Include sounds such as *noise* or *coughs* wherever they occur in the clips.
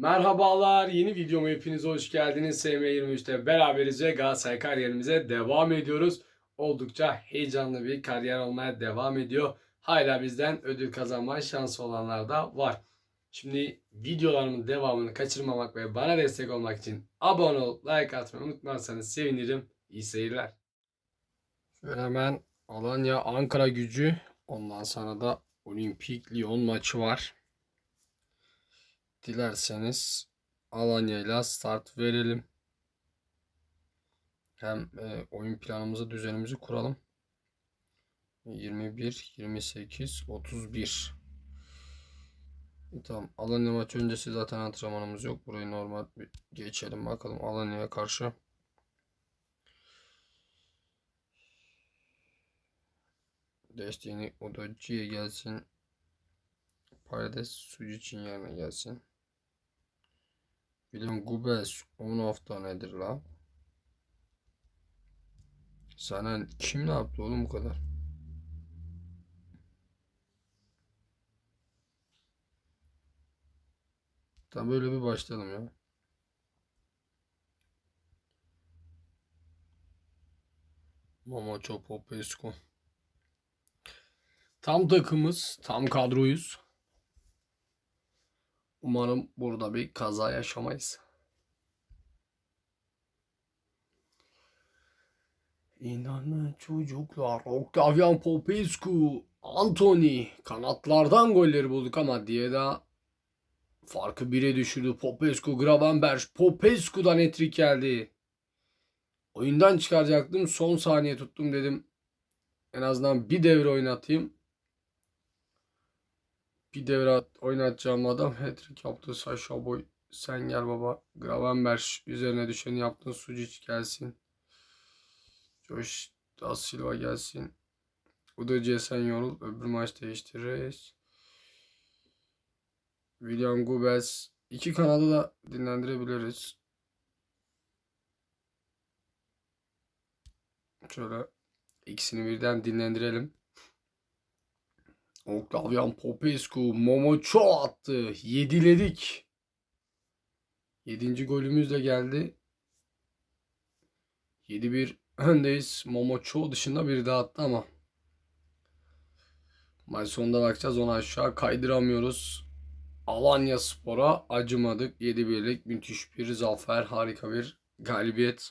Merhabalar, yeni videoma hepiniz hoş geldiniz. SM23'te beraberiz ve Galatasaray kariyerimize devam ediyoruz. Oldukça heyecanlı bir kariyer olmaya devam ediyor. Hala bizden ödül kazanma şansı olanlar da var. Şimdi videolarımın devamını kaçırmamak ve bana destek olmak için abone olup like atmayı unutmazsanız sevinirim. İyi seyirler. Şöyle hemen Alanya Ankara gücü ondan sonra da Olimpik Lyon maçı var. Dilerseniz Alanya ile start verelim. Hem e, oyun planımızı, düzenimizi kuralım. 21, 28, 31. E, tamam. Alanya maçı öncesi zaten antrenmanımız yok. Burayı normal bir geçelim bakalım Alanya'ya karşı. Desteğini Odoci'ye gelsin. Paredes sucu için yerine gelsin. Bilim Gubes 10 hafta nedir la? Sana kim ne yaptı oğlum bu kadar? Tam böyle bir başlayalım ya. Mamaço Popescu. Tam takımız, tam kadroyuz. Umarım burada bir kaza yaşamayız. İnanın çocuklar. Octavian Popescu, Anthony kanatlardan golleri bulduk ama diye de farkı bire düşürdü. Popescu, Gravenberch, Popescu'dan etrik geldi. Oyundan çıkaracaktım. Son saniye tuttum dedim. En azından bir devre oynatayım. Bir devre at- oynatacağım adam hat-trick yaptı. Sasha Boy sen gel baba. Gravenberch üzerine düşeni yaptın. Sucic gelsin. Josh Da Silva gelsin. Udoce sen yorul. Öbür maç değiştiririz. William Gubels. iki kanadı da dinlendirebiliriz. Şöyle ikisini birden dinlendirelim. Octavian Popescu Momoço attı. Yediledik. Yedinci golümüz de geldi. 7-1 öndeyiz. Momoço dışında biri daha attı ama. Maç sonunda bakacağız. Onu aşağı kaydıramıyoruz. Alanya Spor'a acımadık. 7-1'lik müthiş bir zafer. Harika bir galibiyet.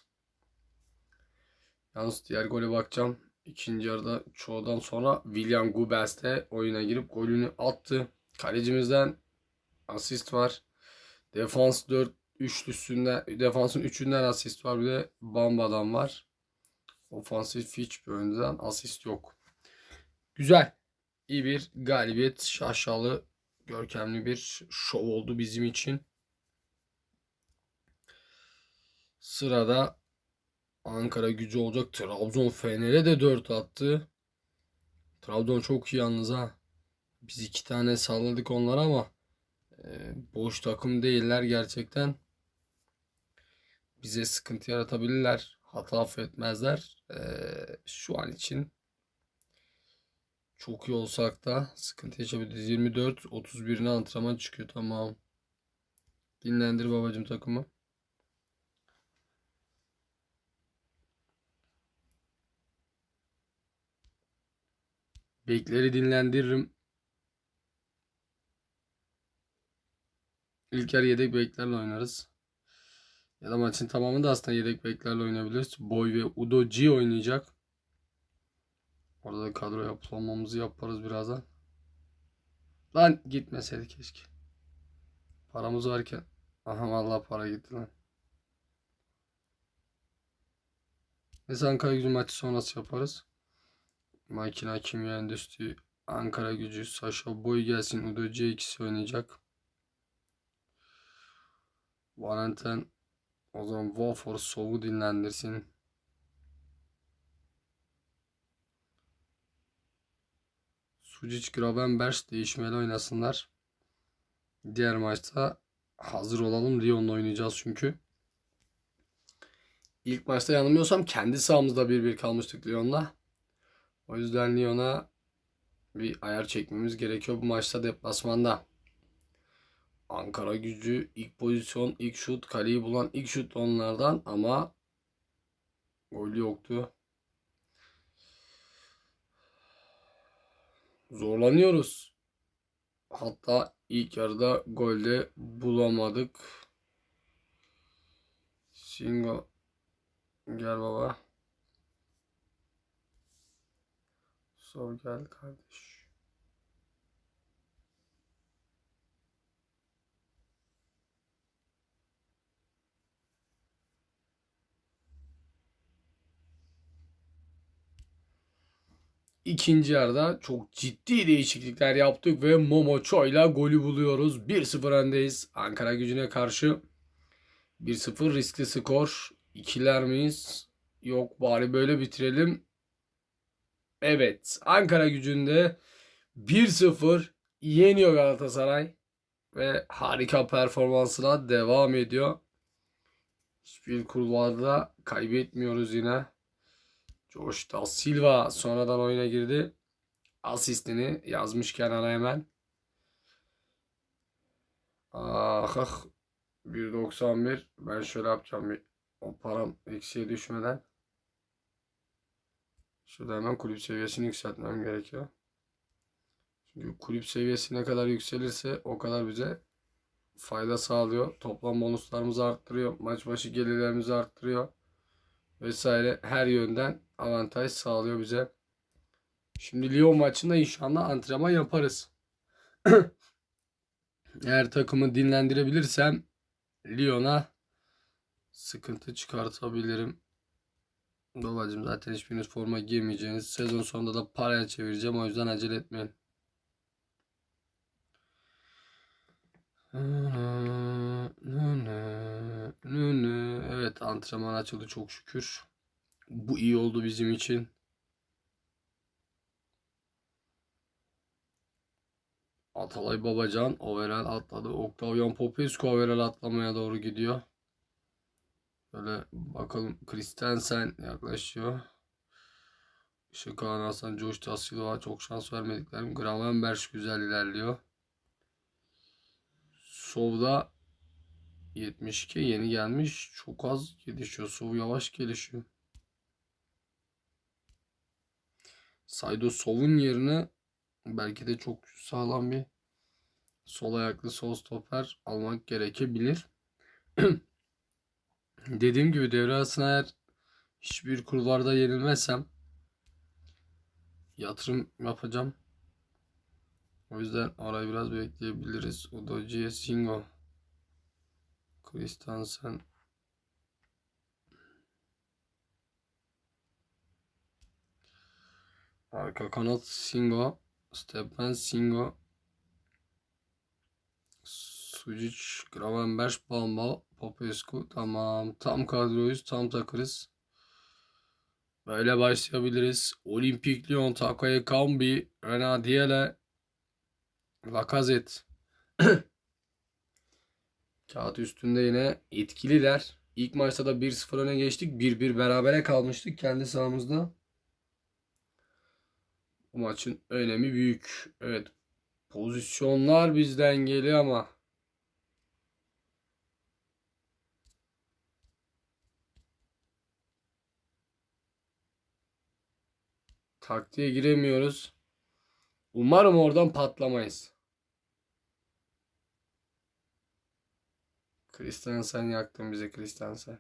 Yalnız diğer gole bakacağım. İkinci yarıda çoğudan sonra William Gubels de oyuna girip golünü attı. Kalecimizden asist var. Defans 4 üçlüsünden defansın üçünden asist var. Bir de Bamba'dan var. Ofansif hiçbir oyuncudan asist yok. Güzel. İyi bir galibiyet. Şaşalı, görkemli bir şov oldu bizim için. Sırada Ankara gücü olacak. Trabzon Fener'e de 4 attı. Trabzon çok iyi yalnız ha. Biz iki tane salladık onlara ama e, boş takım değiller gerçekten. Bize sıkıntı yaratabilirler. Hata affetmezler. E, şu an için çok iyi olsak da sıkıntı yaşayabiliriz. 24 31'ine antrenman çıkıyor tamam. Dinlendir babacım takımı. Bekleri dinlendiririm. İlk yarı yedek beklerle oynarız. Ya da maçın tamamında aslında yedek beklerle oynayabiliriz. Boy ve Udoji oynayacak. Orada da kadro yapılanmamızı yaparız birazdan. Lan gitmeseydi keşke. Paramız varken. Aha vallahi para gitti lan. Neyse Ankara gücü maçı sonrası yaparız. Makina Kimya Endüstri Ankara gücü Sasha Boy gelsin. Udoji ikisi oynayacak. Valentin o zaman Wolfor Sov'u dinlendirsin. Sucic Gravenberch değişmeli oynasınlar. Diğer maçta hazır olalım. Lyon'la oynayacağız çünkü. İlk maçta yanılmıyorsam kendi sahamızda 1-1 kalmıştık Lyon'la. O yüzden Lyon'a bir ayar çekmemiz gerekiyor bu maçta deplasmanda. Ankara gücü ilk pozisyon, ilk şut, kaleyi bulan ilk şut onlardan ama gol yoktu. Zorlanıyoruz. Hatta ilk yarıda golde bulamadık. Singo gel baba. Sor gel kardeş. İkinci yarıda çok ciddi değişiklikler yaptık ve Momoço'yla golü buluyoruz. 1-0 öndeyiz Ankara gücüne karşı. 1-0 riskli skor. İkiler miyiz? Yok bari böyle bitirelim. Evet Ankara gücünde 1-0 yeniyor Galatasaray. Ve harika performansına devam ediyor. Hiçbir kurlarda kaybetmiyoruz yine. Josh Da Silva sonradan oyuna girdi. Asistini yazmış kenara hemen. Ah ah. 1.91. Ben şöyle yapacağım o param eksiye düşmeden. Şurada hemen kulüp seviyesini yükseltmem gerekiyor. Çünkü kulüp seviyesi ne kadar yükselirse o kadar bize fayda sağlıyor. Toplam bonuslarımızı arttırıyor. Maç başı gelirlerimizi arttırıyor. Vesaire her yönden avantaj sağlıyor bize. Şimdi Lyon maçında inşallah antrenman yaparız. *clears throat* Eğer takımı dinlendirebilirsem Lyon'a sıkıntı çıkartabilirim. Babacım zaten hiçbiriniz forma giymeyeceğiniz. Sezon sonunda da paraya çevireceğim. O yüzden acele etmeyin. Evet antrenman açıldı çok şükür. Bu iyi oldu bizim için. Atalay Babacan overall atladı. Octavian Popescu overall atlamaya doğru gidiyor. Böyle bakalım Christensen yaklaşıyor. Şıkhan Hasan, Josh Da Silva çok şans vermediklerim. Gravenberch güzel ilerliyor. Sov'da 72 yeni gelmiş. Çok az gelişiyor. Sov yavaş gelişiyor. Saydo Sov'un yerine belki de çok sağlam bir sol ayaklı sol stoper almak gerekebilir. *clears throat* Dediğim gibi devre arasına eğer hiçbir kurlarda yenilmezsem yatırım yapacağım. O yüzden orayı biraz bekleyebiliriz. Udoji'ye Singo. Kristansen. Arka kanat Singo. Stepan Singo. Sucic, Gravenberch, Bamba, Popescu. Tamam. Tam kadroyuz. Tam takırız. Böyle başlayabiliriz. Olimpik Lyon, Takaya Kambi, Renadiele, Lacazette. *clears throat* Kağıt üstünde yine etkililer. İlk maçta da 1-0 öne geçtik. 1-1 berabere kalmıştık kendi sahamızda. Bu maçın önemi büyük. Evet. Pozisyonlar bizden geliyor ama taktiğe giremiyoruz. Umarım oradan patlamayız. Kristensen yaktın bizi Kristensen.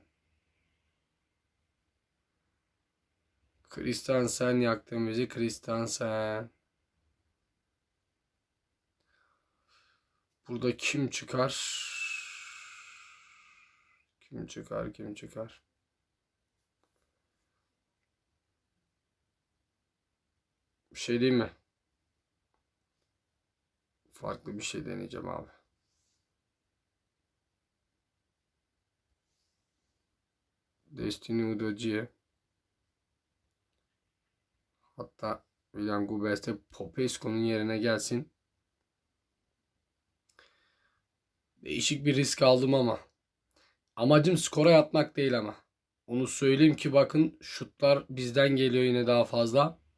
Kristensen yaktın bizi Kristensen. Burada kim çıkar? Kim çıkar? Kim çıkar? Bir şey değil mi? Farklı bir şey deneyeceğim abi. Destiny Udoji'ye hatta William Gubers de Popescu'nun yerine gelsin. Değişik bir risk aldım ama. Amacım skora yatmak değil ama. Onu söyleyeyim ki bakın şutlar bizden geliyor yine daha fazla.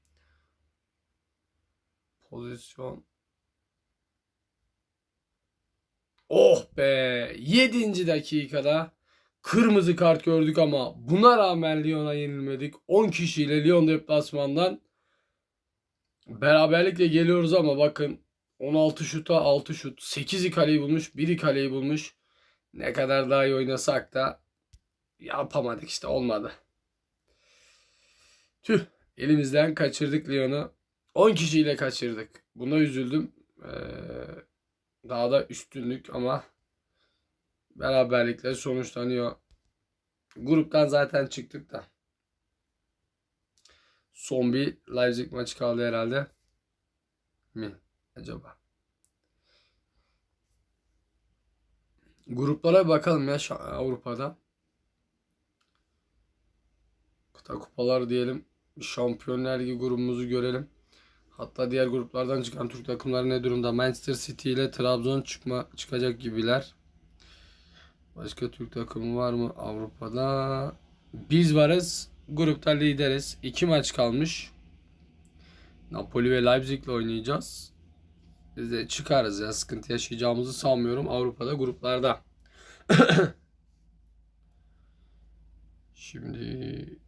Pozisyon. Oh be 7. dakikada kırmızı kart gördük ama buna rağmen Lyon'a yenilmedik. 10 kişiyle Lyon deplasmandan beraberlikle geliyoruz ama bakın 16 şuta 6 şut. 8'i kaleyi bulmuş, 1'i kaleyi bulmuş. Ne kadar daha iyi oynasak da yapamadık işte olmadı. Tüh elimizden kaçırdık Lyon'u. 10 kişiyle kaçırdık. Buna üzüldüm. Ee, daha da üstünlük ama beraberlikle sonuçlanıyor. Gruptan zaten çıktık da. Son bir Leipzig maçı kaldı herhalde. Mi acaba? Gruplara bakalım ya Avrupa'da. Kıta kupalar diyelim. Şampiyonlar Ligi grubumuzu görelim. Hatta diğer gruplardan çıkan Türk takımları ne durumda? Manchester City ile Trabzon çıkma çıkacak gibiler. Başka Türk takımı var mı Avrupa'da? Biz varız. Grupta lideriz. İki maç kalmış. Napoli ve Leipzig ile oynayacağız. Biz de çıkarız ya. Sıkıntı yaşayacağımızı sanmıyorum Avrupa'da gruplarda. *coughs* Şimdi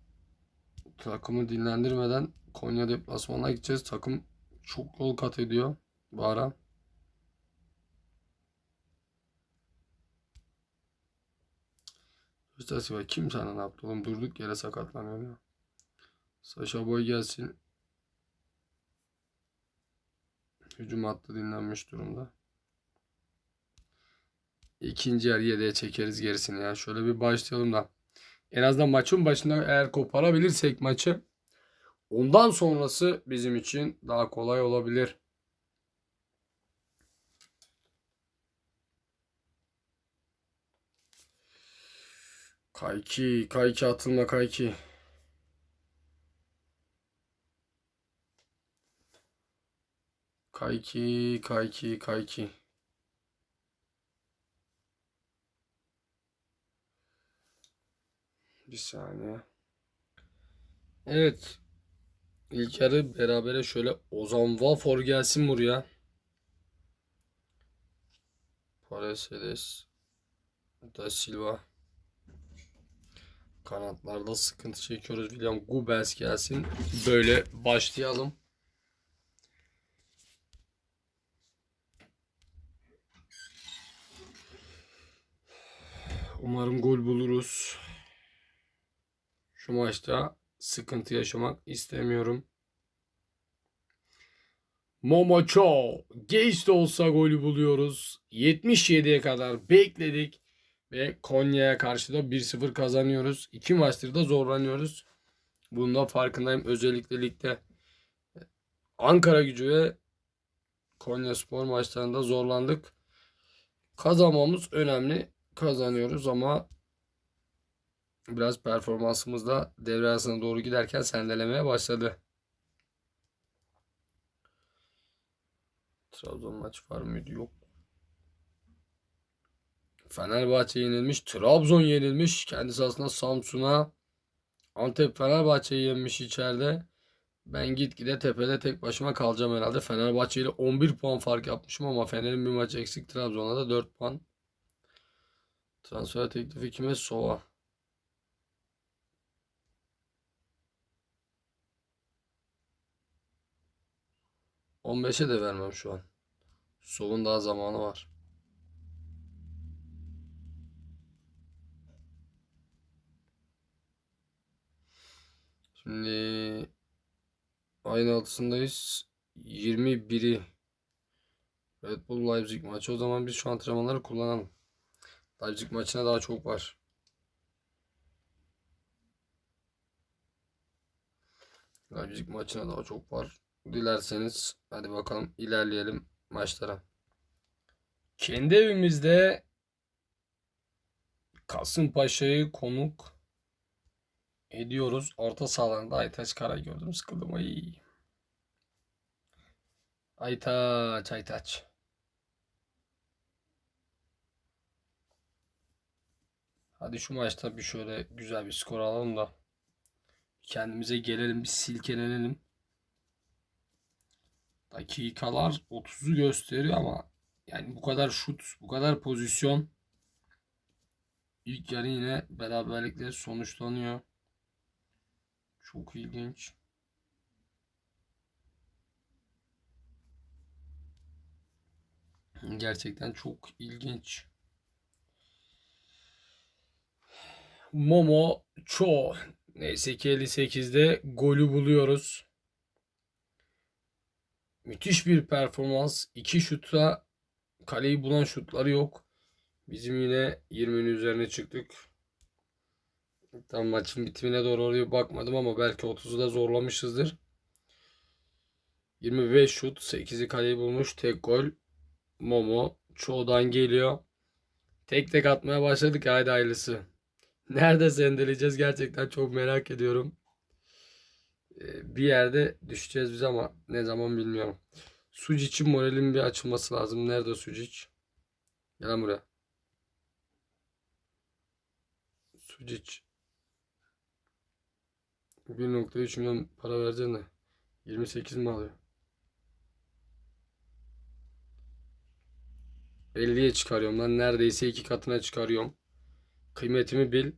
takımı dinlendirmeden Konya deplasmanına gideceğiz. Takım çok yol kat ediyor bu ara. Mustafa kim sana ne yaptı oğlum? Durduk yere sakatlanıyor ya. Saşa Boy gelsin. Hücum hattı dinlenmiş durumda. İkinci yarı yedeğe çekeriz gerisini ya. Şöyle bir başlayalım da. En azından maçın başında eğer koparabilirsek maçı ondan sonrası bizim için daha kolay olabilir. Kayki, kayki atılma kayki. Kayki, kayki, kayki. Bir saniye. Evet. İlk yarı berabere şöyle Ozan Vafor gelsin buraya. Paredes. Da Silva. Kanatlarda sıkıntı çekiyoruz. William Gubels gelsin. Böyle başlayalım. Umarım gol buluruz. Şu maçta sıkıntı yaşamak istemiyorum. Momocho geç de olsa golü buluyoruz. 77'ye kadar bekledik ve Konya'ya karşı da 1-0 kazanıyoruz. İki maçtır da zorlanıyoruz. Bunun da farkındayım. Özellikle ligde Ankara gücü ve Konya Spor maçlarında zorlandık. Kazanmamız önemli. Kazanıyoruz ama biraz performansımız da devre arasına doğru giderken sendelemeye başladı. Trabzon maç var mıydı? Yok. Fenerbahçe yenilmiş. Trabzon yenilmiş. Kendisi aslında Samsun'a. Antep Fenerbahçe'yi yenmiş içeride. Ben gitgide tepede tek başıma kalacağım herhalde. Fenerbahçe ile 11 puan fark yapmışım ama Fener'in bir maç eksik. Trabzon'a da 4 puan. Transfer teklifi kime? Sova. On beşe de vermem şu an. Sov'un daha zamanı var. Şimdi ayın altısındayız. 21'i Red Bull Leipzig maçı. O zaman biz şu antrenmanları kullanalım. Leipzig maçına daha çok var. Leipzig maçına daha çok var. Dilerseniz hadi bakalım ilerleyelim maçlara. Kendi evimizde Kasımpaşa'yı konuk ediyoruz. Orta sahalarında Aytaç Kara gördüm. Sıkıldım. Ay. Aytaç, Aytaç. Hadi şu maçta bir şöyle güzel bir skor alalım da kendimize gelelim, bir silkelenelim. Dakikalar 30'u gösteriyor ama Yani bu kadar şut, bu kadar pozisyon. İlk yarı yine beraberlikle sonuçlanıyor. Çok ilginç. Gerçekten çok ilginç. Momo Cho. Neyse ki 58'de golü buluyoruz. Müthiş bir performans. İki şutta kaleyi bulan şutları yok. Bizim yine 20'nin üzerine çıktık. Tam maçın bitimine doğru oraya bakmadım ama belki 30'u da zorlamışızdır. 25 şut, 8'i kaleyi bulmuş. Tek gol. Momo çoğudan geliyor. Tek tek atmaya başladık. Haydi hayırlısı. Nerede sendeleyeceğiz gerçekten çok merak ediyorum. Ee, Bir yerde düşeceğiz biz ama ne zaman bilmiyorum. Sucic'in moralin bir açılması lazım. Nerede Sucic? Gel buraya. Sucic. 1.3 milyon para vereceksin de 28 mi alıyor? 50'ye çıkarıyorum lan. Neredeyse iki katına çıkarıyorum. Kıymetimi bil.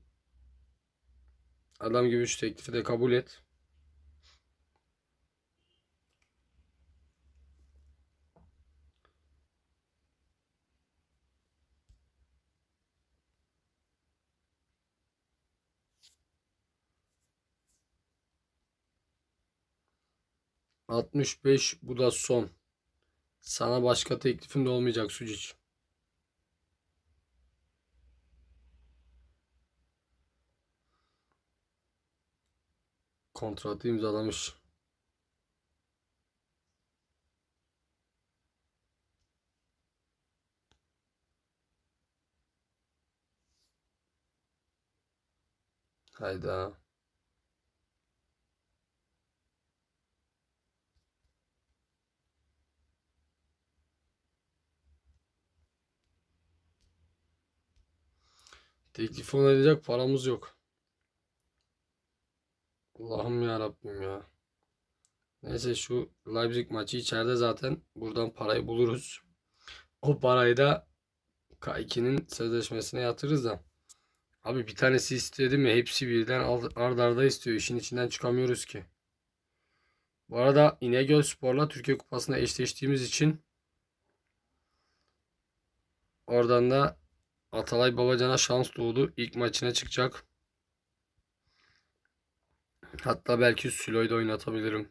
Adam gibi şu teklifi de kabul et. Altmış beş bu da son. Sana başka teklifim de olmayacak Sucic. Kontratı imzalamış. Hayda. Teklif onaylayacak paramız yok. Allah'ım ya Rabbim ya. Neyse şu Leipzig maçı içeride zaten buradan parayı buluruz. O parayı da K2'nin sözleşmesine yatırırız da. Abi bir tanesi istedi mi hepsi birden ard arda istiyor. İşin içinden çıkamıyoruz ki. Bu arada İnegöl Spor'la Türkiye Kupası'nda eşleştiğimiz için oradan da Atalay Babacan'a şans doğdu. İlk maçına çıkacak. Hatta belki Sülo'yu da oynatabilirim.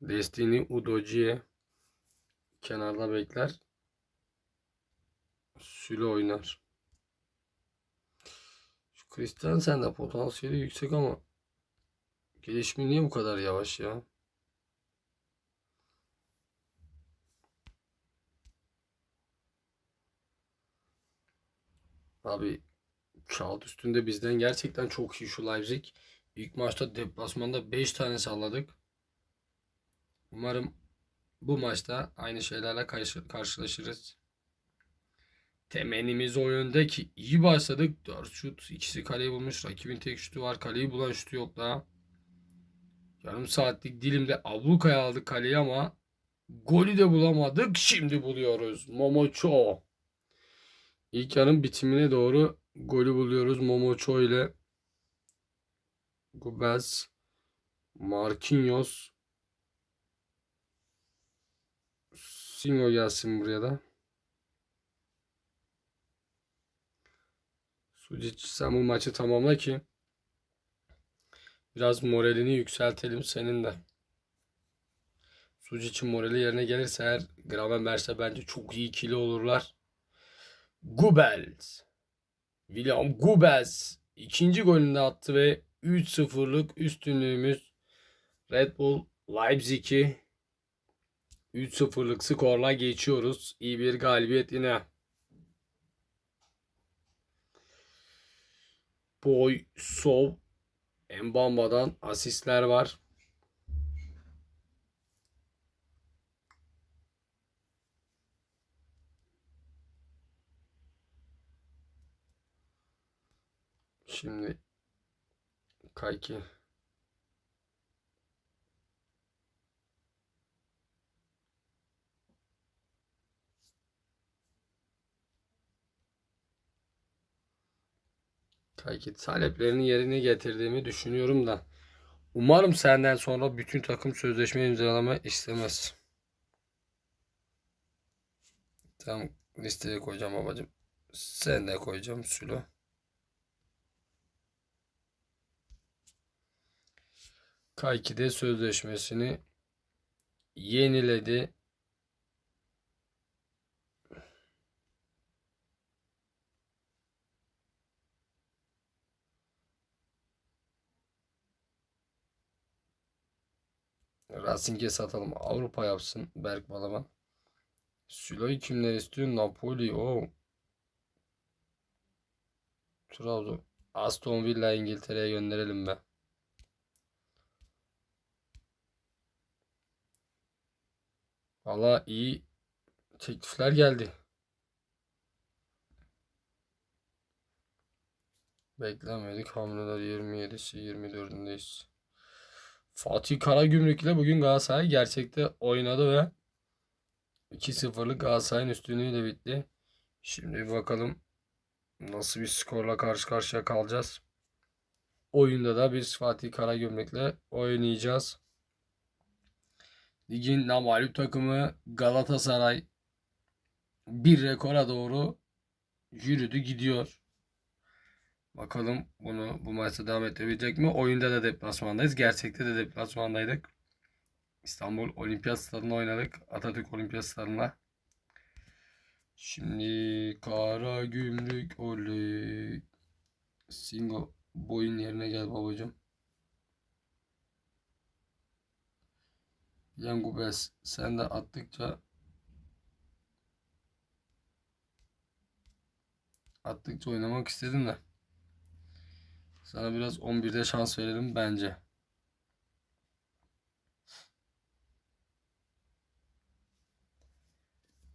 Destiny Udoji'ye kenarda bekler. Sülo oynar. Şu Christensen de potansiyeli yüksek ama gelişimi niye bu kadar yavaş ya? Abi kağıt üstünde bizden gerçekten çok iyi şu Leipzig. İlk maçta deplasmanda 5 tane salladık. Umarım bu maçta aynı şeylerle karşı, karşılaşırız. Temennimiz o yönde ki iyi başladık. 4 şut, ikisi kaleyi bulmuş. Rakibin tek şutu var. Kaleyi bulan şutu yok daha. Yarım saatlik dilimde ablukaya aldık kaleyi ama golü de bulamadık. Şimdi buluyoruz. Momocho. İlk yarın bitimine doğru golü buluyoruz. Momocho ile Gubez, Marquinhos, Singo gelsin buraya da. Sucic sen bu maçı tamamla ki biraz moralini yükseltelim senin de. Sucic'in morali yerine gelirse eğer Gravenberch'le bence çok iyi ikili olurlar. Gubels. William Gubels ikinci golünü de attı ve 3-0'lık üstünlüğümüz Red Bull Leipzig'i 3-0'lık skorla geçiyoruz. İyi bir galibiyet yine. Boy, Sov, Mbamba'dan asistler var. Şimdi kayki Kayki taleplerini yerine getirdiğimi düşünüyorum da umarım senden sonra bütün takım sözleşme imzalama istemez. Tam listeye koyacağım babacım. Sen de koyacağım Sülo. Kayki de sözleşmesini yeniledi. Racing'e satalım. Avrupa yapsın Berk Balaban. Sülo'yu kimler istiyor? Napoli. O. Trabzon. Aston Villa İngiltere'ye gönderelim be. Valla iyi teklifler geldi. Beklemedik. Hamleler 27'si 24'ündeyiz. Fatih Karagümrük ile bugün Galatasaray gerçekte oynadı ve 2-0'lık Galatasaray'ın üstünlüğüyle bitti. Şimdi bir bakalım nasıl bir skorla karşı karşıya kalacağız. Oyunda da biz Fatih Karagümrük'le oynayacağız. Ligin namalip takımı Galatasaray bir rekora doğru yürüdü gidiyor. Bakalım bunu bu maçta devam ettirebilecek mi? Oyunda da deplasmandayız. Gerçekte de deplasmandaydık. İstanbul Olimpiyat Stadı'nda oynadık. Atatürk Olimpiyat Stadı'nda. Şimdi Kara Gümrük oley. Singo boyun yerine gel babacığım. Yangubes sen de attıkça attıkça oynamak istedin de. Sana biraz 11'de şans verelim bence.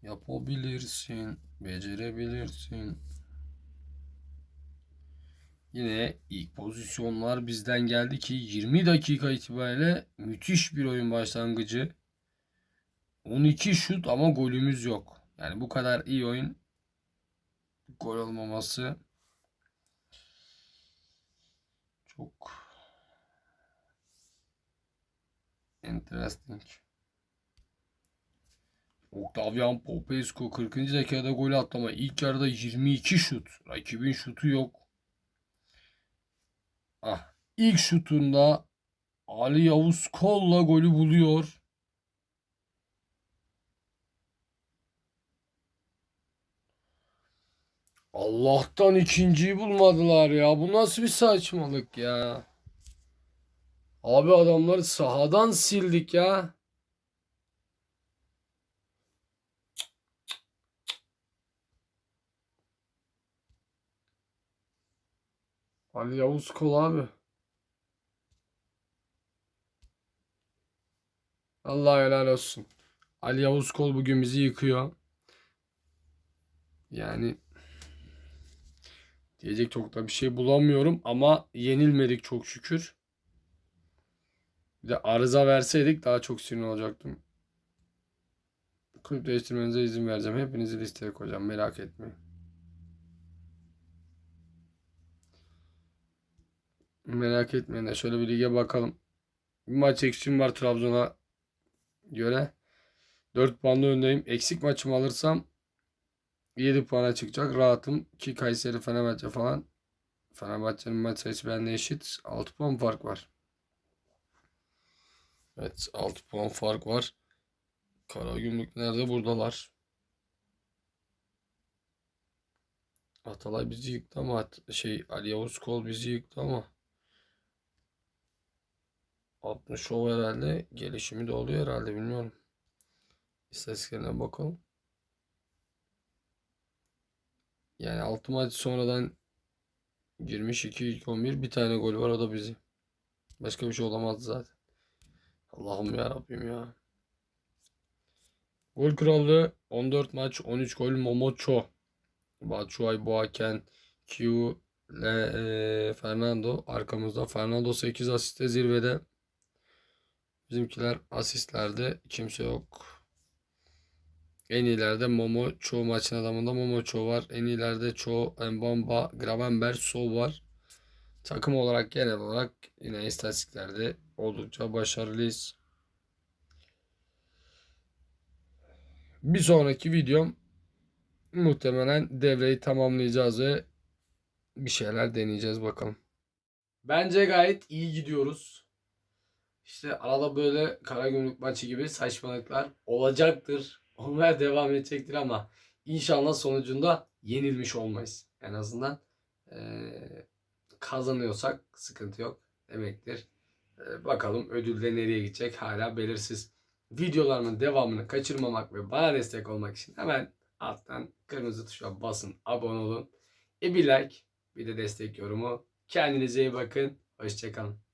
Yapabilirsin, becerebilirsin. Yine ilk pozisyonlar bizden geldi ki 20 dakika itibariyle müthiş bir oyun başlangıcı. 12 şut ama golümüz yok. Yani bu kadar iyi oyun gol olmaması çok interesting. Octavian Popescu 40. dakikada gol attı ama ilk yarıda 22 şut. Rakibin şutu yok. Ah, ilk şutunda Ali Yavuz kolla golü buluyor. Allah'tan ikinciyi bulmadılar ya. Bu nasıl bir saçmalık ya. Abi adamları sahadan sildik ya. Ali Yavuz Kol abi. Allah helal olsun. Ali Yavuz Kol bugün bizi yıkıyor. Yani diyecek çok da bir şey bulamıyorum ama yenilmedik çok şükür. Bir de arıza verseydik daha çok sinir olacaktım. Kulüp değiştirmenize izin vereceğim. Hepinizi listeye koyacağım. Merak etmeyin. Merak etmeyin de şöyle bir lige bakalım. Bir maç eksim var Trabzon'a göre. 4 puanla öndeyim. Eksik maçımı alırsam 7 puana çıkacak. Rahatım ki Kayseri Fenerbahçe falan. Fenerbahçe'nin maç sayısı benimle eşit. 6 puan fark var. Evet 6 puan fark var. Karagümrük nerede? Buradalar. Atalay bizi yıktı ama şey Ali Yavuz Kol bizi yıktı ama 60 şov herhalde gelişimi de oluyor herhalde bilmiyorum. İstatistiklerine bakalım. Yani 6 maç sonradan girmiş 2 ilk 11 bir tane gol var o da bizi. Başka bir şey olamazdı zaten. Allah'ım ya Rabbim ya. Gol krallığı 14 maç 13 gol Momocho. Batshuayi, Boaken, Q, Le, e, Fernando. Arkamızda Fernando 8 asiste zirvede. Bizimkiler asistlerde kimse yok. En iyilerde Momo çoğu maçın adamında Momo çoğu var. En iyilerde çoğu Mbamba, Gravenberch, Sov var. takım olarak genel olarak yine istatistiklerde oldukça başarılıyız. Bir sonraki videom muhtemelen devreyi tamamlayacağız ve bir şeyler deneyeceğiz bakalım. Bence gayet iyi gidiyoruz. İşte arada böyle Karagümrük maçı gibi saçmalıklar olacaktır. *laughs* Olmaya devam edecektir ama inşallah sonucunda yenilmiş olmayız. En azından eee, kazanıyorsak sıkıntı yok demektir. Eee, bakalım ödülde nereye gidecek hala belirsiz. Videolarımın devamını kaçırmamak ve bana destek olmak için hemen alttan kırmızı tuşa basın, abone olun. E bir like, bir de destek yorumu. Kendinize iyi bakın. Hoşçakalın.